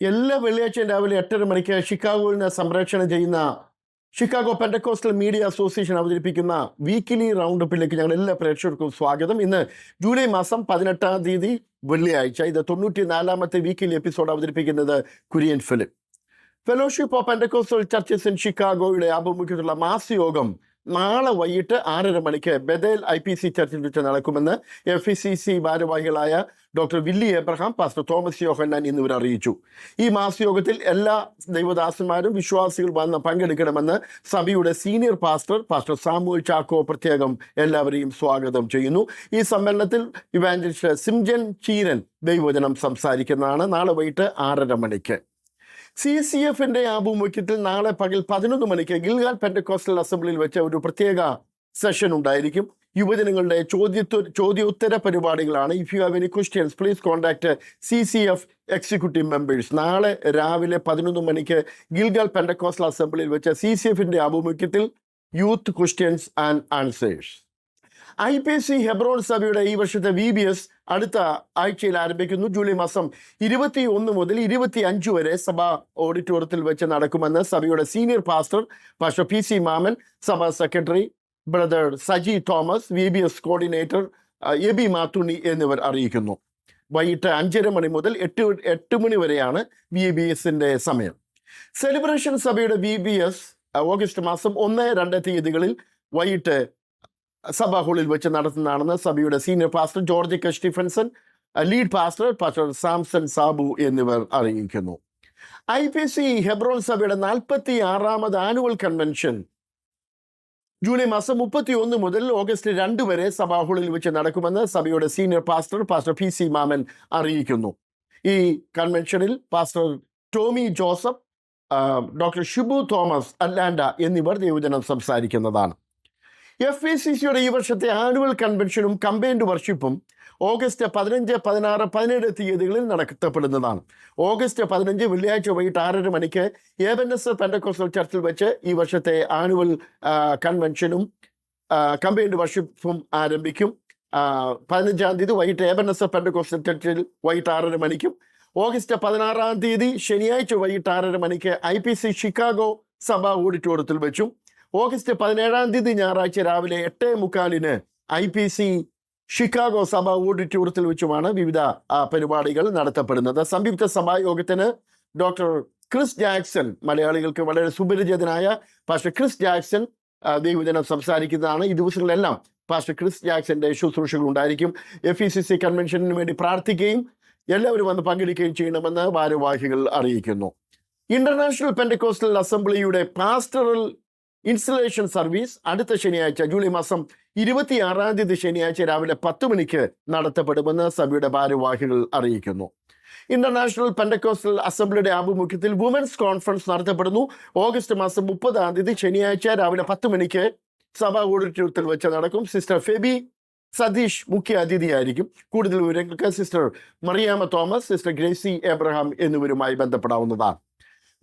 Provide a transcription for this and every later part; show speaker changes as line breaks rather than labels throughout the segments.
എല്ലാ വെള്ളിയാഴ്ചയും രാവിലെ എട്ടര മണിക്ക് ഷിക്കാഗോയിൽ നിന്ന് ചെയ്യുന്ന ഷിക്കാഗോ പെൻഡക്കോസ്റ്റൽ മീഡിയ അസോസിയേഷൻ അവതരിപ്പിക്കുന്ന വീക്കിലി റൗണ്ട് അപ്പിലേക്ക് ഞങ്ങൾ എല്ലാ പ്രേക്ഷകർക്കും സ്വാഗതം. ഇന്ന് ജൂലൈ മാസം പതിനെട്ടാം തീയതി വെള്ളിയാഴ്ച. ഇത് തൊണ്ണൂറ്റി നാലാമത്തെ വീക്കിലി എപ്പിസോഡ് അവതരിപ്പിക്കുന്നത് Kurian film fellowship of Pentecostal churches in ഷിക്കാഗോയുടെ ആഭിമുഖ്യത്തിലുള്ള മാസയോഗം നാളെ വൈകിട്ട് ആറര മണിക്ക് ബദേൽ ഐ പി സി ചർച്ചിൽ വെച്ച് നടക്കുമെന്ന് എഫ് ഇ സി സി ഭാരവാഹികളായ doctor Willy Abraham pastor Thomas Yohannan എന്നിവർ അറിയിച്ചു. ഈ മാസയോഗത്തിൽ എല്ലാ ദൈവദാസന്മാരും വിശ്വാസികൾ വന്ന് പങ്കെടുക്കണമെന്ന് സഭയുടെ senior pastor pastor Samuel Chacko പ്രത്യേകം എല്ലാവരെയും സ്വാഗതം ചെയ്യുന്നു. ഈ സമ്മേളനത്തിൽ ഇവാഞ്ചലിസ്റ്റ് സിംജൻ ചീരൻ ദൈവജനം സംസാരിക്കുന്നതാണ് നാളെ വൈകിട്ട് ആറര മണിക്ക്. സി സി എഫിന്റെ ആഭിമുഖ്യത്തിൽ നാളെ പകൽ പതിനൊന്ന് മണിക്ക് ഗിൽഗാൽ പെൻഡക്കോസ്റ്റൽ അസംബ്ലിയിൽ വെച്ച ഒരു പ്രത്യേക സെഷൻ ഉണ്ടായിരിക്കും. യുവജനങ്ങളുടെ ചോദ്യത്വ ചോദ്യോത്തര പരിപാടികളാണ് if you have any questions please contact C C F executive members നാളെ രാവിലെ പതിനൊന്ന് മണിക്ക് ഗിൽഗാൽ പെൻഡക്കോസ്റ്റൽ അസംബ്ലിയിൽ വെച്ച സി സി എഫിന്റെ ആഭിമുഖ്യത്തിൽ youth questions and answers I P S C Hebron സഭയുടെ ഈ വർഷത്തെ വി ബി എസ് അടുത്ത ആഴ്ചയിൽ ആരംഭിക്കുന്നു. ജൂലൈ മാസം ഇരുപത്തി ഒന്ന് മുതൽ ഇരുപത്തി അഞ്ച് വരെ സഭ ഓഡിറ്റോറിയത്തിൽ വെച്ച് നടക്കുമെന്ന് സഭയുടെ senior pastor pastor P C Mammen സഭാ secretary brother Saji Thomas V B S coordinator A B Mathunni എന്നിവർ അറിയിക്കുന്നു. വൈകിട്ട് അഞ്ചര മണി മുതൽ എട്ട് എട്ട് മണി വരെയാണ് വി ബി എസിന്റെ സമയം. സെലിബ്രേഷൻ സഭയുടെ വി ബി എസ് ഓഗസ്റ്റ് മാസം ഒന്ന് രണ്ട് തീയതികളിൽ വൈകിട്ട് സഭാ ഹാളിൽ വെച്ച് നടത്തുന്നതാണെന്ന് സഭയുടെ senior pastor George K Stephenson lead pastor pastor Samson Sabu എന്നിവർ അറിയിക്കുന്നു. ഐ പി സി ഹെബ്രോൺ സഭയുടെ നാൽപ്പത്തി ആറാമത് ആനുവൽ കൺവെൻഷൻ. ജൂലൈ മാസം മുപ്പത്തി ഒന്ന് മുതൽ ഓഗസ്റ്റ് രണ്ട് വരെ സഭാ ഹാളിൽ വെച്ച് നടക്കുമെന്ന് സഭയുടെ senior pastor pastor P C Mammen അറിയിക്കുന്നു. ഈ കൺവെൻഷനിൽ pastor Tommy Joseph doctor Shibu Thomas Atlanta എന്നിവർ ദൈവജനം സംസാരിക്കുന്നതാണ്. എഫ് എ സി സിയുടെ ഈ വർഷത്തെ ആനുവൽ കൺവെൻഷനും കമ്പൈൻഡ് വർഷിപ്പും ഓഗസ്റ്റ് പതിനഞ്ച് പതിനാറ് പതിനേഴ് തീയതികളിൽ നടത്തപ്പെടുന്നതാണ്. ഓഗസ്റ്റ് പതിനഞ്ച് വെള്ളിയാഴ്ച വൈകിട്ട് ആറര മണിക്ക് എസ് പെൻഡക്കോസ്റ്റൽ ചർച്ചിൽ വെച്ച് ഈ വർഷത്തെ ആനുവൽ കൺവെൻഷനും കമ്പൈൻഡ് വർഷിപ്പും ആരംഭിക്കും. പതിനഞ്ചാം തീയതി വൈകിട്ട് എസ് പെൻഡക്കോസ്റ്റൽ ചർച്ചിൽ വൈകിട്ട് ആറര മണിക്കും ഓഗസ്റ്റ് പതിനാറാം തീയതി ശനിയാഴ്ച വൈകിട്ട് ആറര മണിക്ക് ഐ പി സി ഷിക്കാഗോ സഭ ഓഡിറ്റോറിയത്തിൽ വെച്ചും ഓഗസ്റ്റ് പതിനേഴാം തീയതി ഞായറാഴ്ച രാവിലെ എട്ട് മുക്കാലിന് ഐ പി സി ഷിക്കാഗോ സഭ ഓഡിറ്റോറിയത്തിൽ വെച്ചുമാണ് വിവിധ പരിപാടികൾ നടത്തപ്പെടുന്നത്. സംയുക്ത സഭായോഗത്തിന് ഡോക്ടർ ക്രിസ് ജാക്സൺ മലയാളികൾക്ക് വളരെ സുപരിചിതനായ പാസ്റ്റർ ക്രിസ് ജാക്സൺ ദൈവദിനം സംസാരിക്കുന്നതാണ്. ഈ ദിവസങ്ങളിലെല്ലാം പാസ്റ്റർ ക്രിസ് ജാക്സന്റെ ശുശ്രൂഷകൾ ഉണ്ടായിരിക്കും. എഫ് ഇ സി സി കൺവെൻഷനു വേണ്ടി പ്രാർത്ഥിക്കുകയും എല്ലാവരും വന്ന് പങ്കെടുക്കുകയും ചെയ്യണമെന്ന് ഭാരവാഹികൾ അറിയിക്കുന്നു. ഇന്റർനാഷണൽ പെൻഡക്കോസ്റ്റൽ അസംബ്ലിയുടെ പാസ്റ്ററൽ ഇൻസ്റ്റലേഷൻ സർവീസ് അടുത്ത ശനിയാഴ്ച ജൂലൈ മാസം ഇരുപത്തിയാറാം തീയതി ശനിയാഴ്ച രാവിലെ പത്ത് മണിക്ക് നടത്തപ്പെടുമെന്ന് സഭയുടെ ഭാരവാഹികൾ അറിയിക്കുന്നു. ഇന്റർനാഷണൽ പെൻഡക്കോസ്റ്റൽ അസംബ്ലിയുടെ ആഭിമുഖ്യത്തിൽ വുമൻസ് കോൺഫറൻസ് നടത്തപ്പെടുന്നു. ഓഗസ്റ്റ് മാസം മുപ്പതാം തീയതി ശനിയാഴ്ച രാവിലെ പത്ത് മണിക്ക് സഭാ ഓഡിറ്റോറിയത്തിൽ വെച്ച് നടക്കും. സിസ്റ്റർ ഫെബി സതീഷ് മുഖ്യ അതിഥിയായിരിക്കും കൂടുതൽ വിവരങ്ങൾക്ക് sister Mariyama Thomas sister Gracy Abraham എന്നിവരുമായി ബന്ധപ്പെടാവുന്നതാണ്.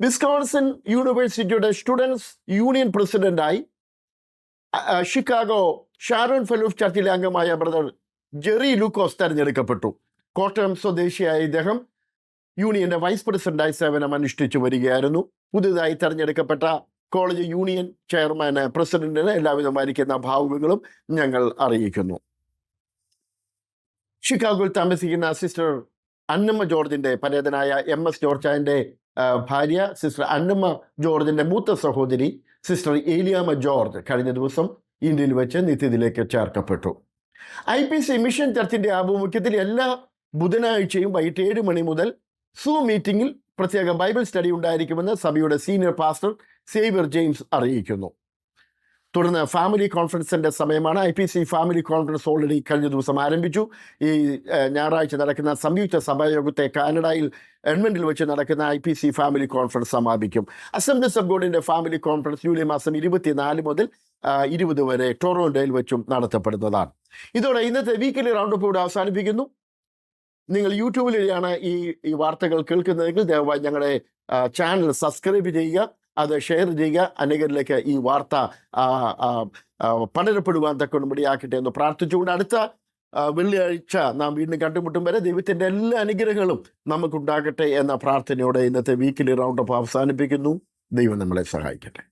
വിസ്കോൺസൺ യൂണിവേഴ്സിറ്റിയുടെ സ്റ്റുഡൻസ് യൂണിയൻ പ്രസിഡന്റായി ഷിക്കാഗോ ഷാരോൺ ഫെലോഫ് ചർച്ചിലെ അംഗമായ ബ്രദർ ജെറി ലൂക്കോസ് തെരഞ്ഞെടുക്കപ്പെട്ടു. കോട്ടയം സ്വദേശിയായ ഇദ്ദേഹം യൂണിയന്റെ വൈസ് പ്രസിഡന്റായി സേവനം അനുഷ്ഠിച്ചു വരികയായിരുന്നു. പുതുതായി തെരഞ്ഞെടുക്കപ്പെട്ട കോളേജ് യൂണിയൻ ചെയർമാന് പ്രസിഡന്റിന് എല്ലാവിധമായിരിക്കുന്ന ഭാവുകങ്ങളും ഞങ്ങൾ അറിയിക്കുന്നു. ഷിക്കാഗോയിൽ താമസിക്കുന്ന സിസ്റ്റർ അന്നമ്മ ജോർജിന്റെ പരേതനായ എം എസ് ജോർജാന്റെ ഭാര്യ സിസ്റ്റർ അന്നമ്മ ജോർജിന്റെ മൂത്ത സഹോദരി സിസ്റ്റർ ഏലിയാമ്മ ജോർജ് കഴിഞ്ഞ ദിവസം ഇന്ത്യയിൽ വെച്ച് നിത്യത്തിലേക്ക് ചേർക്കപ്പെട്ടു. ഐ പി സി മിഷൻ ചർച്ചിന്റെ ആഭിമുഖ്യത്തിൽ എല്ലാ ബുധനാഴ്ചയും വൈകിട്ട് ഏഴ് മണി മുതൽ സൂ മീറ്റിംഗിൽ പ്രത്യേക ബൈബിൾ സ്റ്റഡി ഉണ്ടായിരിക്കുമെന്ന് സഭയുടെ സീനിയർ പാസ്റ്റർ സേവിയർ ജെയിംസ് അറിയിക്കുന്നു. തുടർന്ന് ഫാമിലി കോൺഫറൻസിന്റെ സമയമാണ്. I P C family conference already കഴിഞ്ഞ ദിവസം ആരംഭിച്ചു. ഈ ഞായറാഴ്ച നടക്കുന്ന സംയുക്ത സഭായോഗത്തെ കാനഡയിൽ എഡ്മണ്ടിൽ വെച്ച് നടക്കുന്ന I P C family conference സമാപിക്കും. അസംബ്ലീസ് ഓഫ് ഗോഡിന്റെ ഫാമിലി കോൺഫറൻസ് ജൂലൈ മാസം ഇരുപത്തിനാല് മുതൽ ഇരുപത് വരെ ടൊറോണ്ടോയിൽ വെച്ചും നടത്തപ്പെടുന്നതാണ്. ഇതോടെ ഇന്നത്തെ വീക്കിലി റൗണ്ട് അപ്പ് ഇവിടെ അവസാനിപ്പിക്കുന്നു. നിങ്ങൾ യൂട്യൂബിലാണ് ഈ ഈ വാർത്തകൾ കേൾക്കുന്നതെങ്കിൽ ദയവായി ഞങ്ങളുടെ ചാനൽ സബ്സ്ക്രൈബ് ചെയ്യുക. അത് ഷെയർ ചെയ്യുക അനേകരിലേക്ക് ഈ വാർത്ത പടരപ്പെടുവാൻ തക്കൊണ്ട് ഇടയാക്കട്ടെ എന്ന് പ്രാർത്ഥിച്ചുകൊണ്ട് അടുത്ത വെള്ളിയാഴ്ച നാം വീണ്ടും കണ്ടുമുട്ടും. വരെ ദൈവത്തിന്റെ എല്ലാ അനുഗ്രഹങ്ങളും നമുക്കുണ്ടാകട്ടെ എന്ന പ്രാർത്ഥനയോടെ ഇന്നത്തെ വീക്കിലി റൗണ്ട് അപ്പ് അവസാനിപ്പിക്കുന്നു. ദൈവം നമ്മളെ സഹായിക്കട്ടെ.